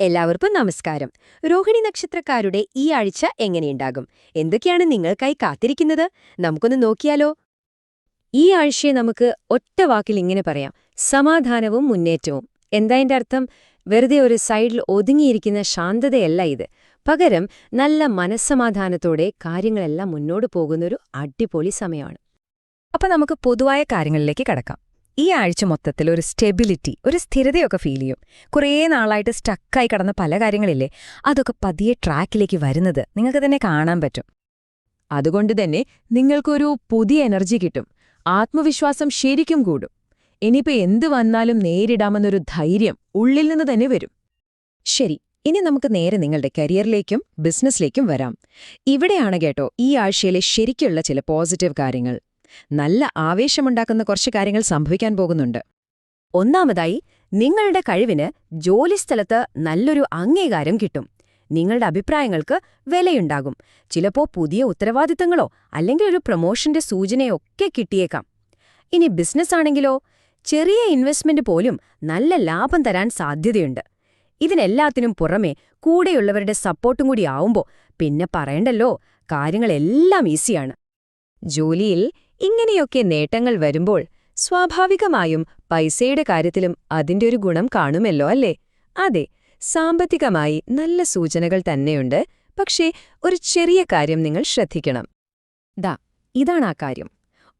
എല്ലാവർക്കും നമസ്കാരം. രോഹിണി നക്ഷത്രക്കാരുടെ ഈ ആഴ്ച എങ്ങനെയുണ്ടാകും? എന്തൊക്കെയാണ് നിങ്ങൾക്കായി കാത്തിരിക്കുന്നത്? നമുക്കൊന്ന് നോക്കിയാലോ? ഈ ആഴ്ചയെ നമുക്ക് ഒറ്റ വാക്കിൽ ഇങ്ങനെ പറയാം. സമാധാനവും മുന്നേറ്റവും. എന്താ എന്റെ അർത്ഥം? വെറുതെ ഒരു സൈഡിൽ ഒതുങ്ങിയിരിക്കുന്ന ശാന്തതയല്ല ഇത്. പകരം നല്ല മനസ്സമാധാനത്തോടെ കാര്യങ്ങളെല്ലാം മുന്നോട്ട് പോകുന്നൊരു അടിപൊളി സമയമാണ്. അപ്പൊ നമുക്ക് പൊതുവായ കാര്യങ്ങളിലേക്ക് കടക്കാം. ഈ ആഴ്ച മൊത്തത്തിൽ ഒരു സ്റ്റെബിലിറ്റി ഒരു സ്ഥിരതയൊക്കെ ഫീൽ ചെയ്യും. കുറേ നാളായിട്ട് സ്റ്റക്കായി കടന്ന പല കാര്യങ്ങളില്ലേ അതൊക്കെ പതിയെ ട്രാക്കിലേക്ക് വരുന്നത് നിങ്ങൾക്ക് തന്നെ കാണാൻ പറ്റും. അതുകൊണ്ട് തന്നെ നിങ്ങൾക്കൊരു പുതിയ എനർജി കിട്ടും. ആത്മവിശ്വാസം ശരിക്കും കൂടും. ഇനിയിപ്പോ എന്ത് വന്നാലും നേരിടാമെന്നൊരു ധൈര്യം ഉള്ളിൽ നിന്ന് തന്നെ വരും. ശരി ഇനി നമുക്ക് നേരെ നിങ്ങളുടെ കരിയറിലേക്കും ബിസിനസ്സിലേക്കും വരാം. ഇവിടെയാണ് കേട്ടോ ഈ ആഴ്ചയിലെ ശരിക്കുള്ള ചില പോസിറ്റീവ് കാര്യങ്ങൾ. നല്ല ആവേശമുണ്ടാക്കുന്ന കുറച്ച് കാര്യങ്ങൾ സംഭവിക്കാൻ പോകുന്നുണ്ട്. ഒന്നാമതായി നിങ്ങളുടെ കഴിവിന് ജോലിസ്ഥലത്ത് നല്ലൊരു അംഗീകാരം കിട്ടും. നിങ്ങളുടെ അഭിപ്രായങ്ങൾക്ക് വിലയുണ്ടാകും. ചിലപ്പോൾ പുതിയ ഉത്തരവാദിത്തങ്ങളോ അല്ലെങ്കിൽ ഒരു പ്രൊമോഷന്റെ സൂചനയോ ഒക്കെ കിട്ടിയേക്കാം. ഇനി ബിസിനസ് ആണെങ്കിലോ ചെറിയ ഇൻവെസ്റ്റ്മെന്റ് പോലും നല്ല ലാഭം തരാൻ സാധ്യതയുണ്ട്. ഇതിനെല്ലാത്തിനും പുറമേ കൂടെയുള്ളവരുടെ സപ്പോർട്ടും കൂടി ആവുമ്പോൾ പിന്നെ പറയണ്ടല്ലോ കാര്യങ്ങളെല്ലാം ഈസിയാണ്. ജോലിയിൽ ഇങ്ങനെയൊക്കെ നേട്ടങ്ങൾ വരുമ്പോൾ സ്വാഭാവികമായും പൈസയുടെ കാര്യത്തിലും അതിന്റെ ഒരു ഗുണം കാണുമല്ലോ അല്ലേ? അതെ സാമ്പത്തികമായി നല്ല സൂചനകൾ തന്നെയുണ്ട്. പക്ഷേ ഒരു ചെറിയ കാര്യം നിങ്ങൾ ശ്രദ്ധിക്കണം. ദാ ഇതാണ് ആ കാര്യം.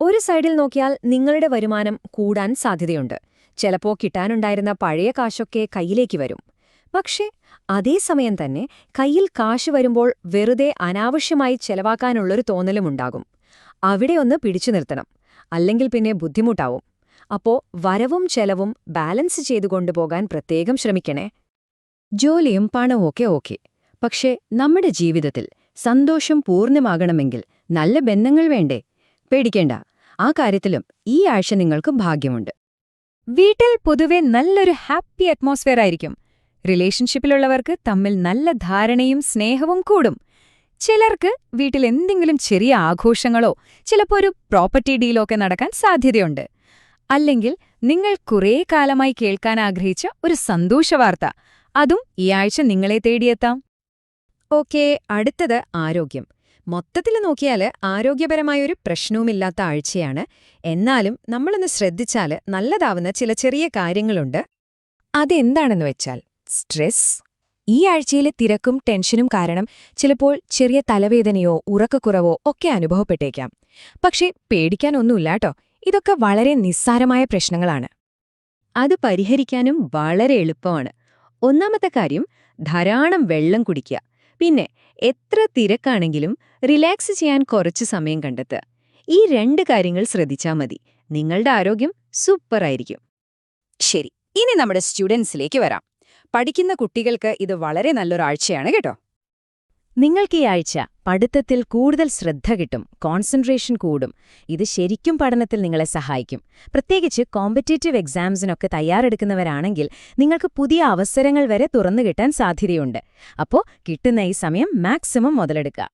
ഒരു സൈഡിൽ നോക്കിയാൽ നിങ്ങളുടെ വരുമാനം കൂടാൻ സാധ്യതയുണ്ട്. ചിലപ്പോ കിട്ടാനുണ്ടായിരുന്ന പഴയ കാശൊക്കെ കയ്യിലേക്ക് വരും. പക്ഷേ അതേസമയം തന്നെ കയ്യിൽ കാശ് വരുമ്പോൾ വെറുതെ അനാവശ്യമായി ചെലവാക്കാനുള്ളൊരു തോന്നലുമുണ്ടാകും അവിടെ ഒന്ന് പിടിച്ചു നിർത്തണം. അല്ലെങ്കിൽ പിന്നെ ബുദ്ധിമുട്ടാവും. അപ്പോ വരവും ചെലവും ബാലൻസ് ചെയ്തു കൊണ്ടുപോകാൻ പ്രത്യേകം ശ്രമിക്കണേ. ജോലിയും പണവുമൊക്കെ ഓക്കെ. പക്ഷേ നമ്മുടെ ജീവിതത്തിൽ സന്തോഷം പൂർണമാകണമെങ്കിൽ നല്ല ബന്ധങ്ങൾ വേണ്ടേ? പേടിക്കേണ്ട. ആ കാര്യത്തിലും ഈ ആഴ്ച നിങ്ങൾക്ക് ഭാഗ്യമുണ്ട്. വീട്ടിൽ പൊതുവെ നല്ലൊരു ഹാപ്പി അറ്റ്മോസ്ഫിയർ ആയിരിക്കും. റിലേഷൻഷിപ്പിലുള്ളവർക്ക് തമ്മിൽ നല്ല ധാരണയും സ്നേഹവും കൂടും. ചിലർക്ക് വീട്ടിൽ എന്തെങ്കിലും ചെറിയ ആഘോഷങ്ങളോ ചിലപ്പോൾ ഒരു പ്രോപ്പർട്ടി ഡീലോ ഒക്കെ നടക്കാൻ സാധ്യതയുണ്ട്. അല്ലെങ്കിൽ നിങ്ങൾ കുറേ കാലമായി കേൾക്കാൻ ആഗ്രഹിച്ച ഒരു സന്തോഷവാർത്ത അതും ഈ ആഴ്ച നിങ്ങളെ തേടിയെത്താം. ഓക്കെ അടുത്തത് ആരോഗ്യം. മൊത്തത്തിൽ നോക്കിയാൽ ആരോഗ്യപരമായൊരു പ്രശ്നവുമില്ലാത്ത ആഴ്ചയാണ്. എന്നാലും നമ്മളൊന്ന് ശ്രദ്ധിച്ചാൽ നല്ലതാവുന്ന ചില ചെറിയ കാര്യങ്ങളുണ്ട്. അതെന്താണെന്ന് വെച്ചാൽ സ്ട്രെസ് ഈ ആഴ്ചയിലെ തിരക്കും ടെൻഷനും കാരണം ചിലപ്പോൾ ചെറിയ തലവേദനയോ ഉറക്കക്കുറവോ ഒക്കെ അനുഭവപ്പെട്ടേക്കാം. പക്ഷേ പേടിക്കാനൊന്നുമില്ല കേട്ടോ. ഇതൊക്കെ വളരെ നിസ്സാരമായ പ്രശ്നങ്ങളാണ്. അത് പരിഹരിക്കാനും വളരെ എളുപ്പമാണ്. ഒന്നാമത്തെ കാര്യം ധാരാളം വെള്ളം കുടിക്കുക. പിന്നെ എത്ര തിരക്കാണെങ്കിലും റിലാക്സ് ചെയ്യാൻ കുറച്ച് സമയം കണ്ടെത്തുക. ഈ രണ്ട് കാര്യങ്ങൾ ശ്രദ്ധിച്ചാൽ മതി. നിങ്ങളുടെ ആരോഗ്യം സൂപ്പറായിരിക്കും ശരി ഇനി നമ്മുടെ സ്റ്റുഡൻസിലേക്ക് വരാം. പഠിക്കുന്ന കുട്ടികൾക്ക് ഇത് വളരെ നല്ലൊരാഴ്ചയാണ് കേട്ടോ. നിങ്ങൾക്ക് ഈ ആഴ്ച പഠിത്തത്തിൽ കൂടുതൽ ശ്രദ്ധ കിട്ടും കോൺസെൻട്രേഷൻ കൂടും. ഇത് ശരിക്കും പഠനത്തിൽ നിങ്ങളെ സഹായിക്കും. പ്രത്യേകിച്ച് കോമ്പറ്റേറ്റീവ് എക്സാംസിനൊക്കെ തയ്യാറെടുക്കുന്നവരാണെങ്കിൽ നിങ്ങൾക്ക് പുതിയ അവസരങ്ങൾ വരെ തുറന്നു കിട്ടാൻ സാധ്യതയുണ്ട്. അപ്പോ കിട്ടുന്ന ഈ സമയം മാക്സിമം മുതലെടുക്കുക.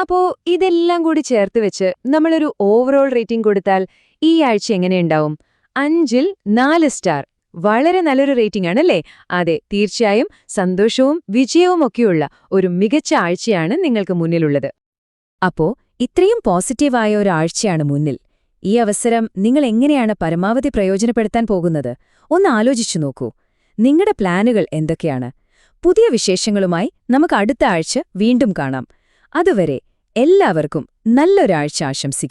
അപ്പോ ഇതെല്ലാം കൂടി ചേർത്ത് വെച്ച് നമ്മളൊരു ഓവറോൾ റേറ്റിംഗ് കൊടുത്താൽ ഈ ആഴ്ച എങ്ങനെയുണ്ടാവും അഞ്ചിൽ നാല് സ്റ്റാർ വളരെ നല്ലൊരു റേറ്റിംഗ് അല്ലേ അതെ തീർച്ചയായും സന്തോഷവും വിജയവും വിജയവുമൊക്കെയുള്ള ഒരു മികച്ച ആഴ്ചയാണ് നിങ്ങൾക്ക് മുന്നിലുള്ളത്. അപ്പോ ഇത്രയും പോസിറ്റീവായ ഒരു ആഴ്ചയാണ് മുന്നിൽ. ഈ അവസരം നിങ്ങൾ എങ്ങനെയാണ് പരമാവധി പ്രയോജനപ്പെടുത്താൻ പോകുന്നത്? ഒന്ന് ആലോചിച്ചു നോക്കൂ. നിങ്ങളുടെ പ്ലാനുകൾ എന്തൊക്കെയാണ്? പുതിയ വിശേഷങ്ങളുമായി നമുക്ക് അടുത്ത ആഴ്ച വീണ്ടും കാണാം. അതുവരെ എല്ലാവർക്കും നല്ലൊരാഴ്ച ആശംസിക്കുന്നു.